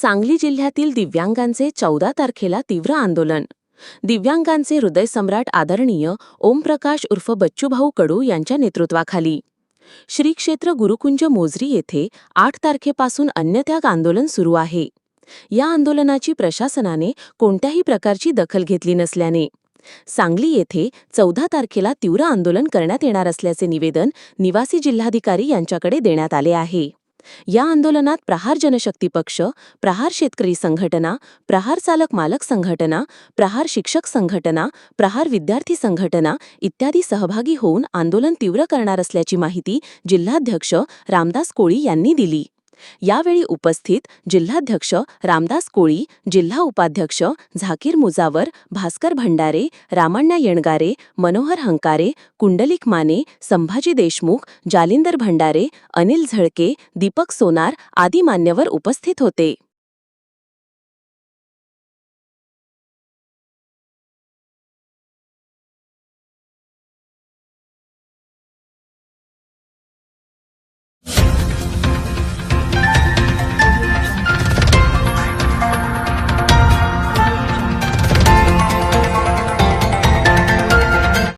सांगली जिल्ह्यातील दिव्यांगांचे चौदा तारखेला तीव्र आंदोलन. दिव्यांगांचे हृदयसम्राट आदरणीय ओमप्रकाश उर्फ बच्चूभाऊ कडू यांच्या नेतृत्वाखाली. श्री क्षेत्र गुरुकुंज मोजरी येथे आठ तारखेपासून अन्नत्याग आंदोलन सुरू आहे. या आंदोलनाची प्रशासनाने कोणत्याही प्रकारची दखल घेतली नसल्याने. सांगली येथे चौदा तारखेला तीव्र आंदोलन करण्यात येणार असल्याचे निवेदन निवासी जिल्हाधिकारी यांच्याकडे देण्यात आले आहे. या आंदोलनात प्रहार जनशक्ती पक्ष प्रहार शेतकरी संघटना प्रहार चालक मालक संघटना प्रहार शिक्षक संघटना प्रहार विद्यार्थी संघटना इत्यादी सहभागी होऊन आंदोलन तीव्र करणार असल्याची माहिती जिल्हाध्यक्ष रामदास कोळी यांनी दिली. यावेळी उपस्थित जिल्हाध्यक्ष रामदास कोळी जिल्हा उपाध्यक्ष झाकीर मुजावर भास्कर भंडारे रामण्णा येणगारे मनोहर हंकारे कुंडलिक माने संभाजी देशमुख जालिंदर भंडारे अनिल झळके दीपक सोनार आदी मान्यवर उपस्थित होते.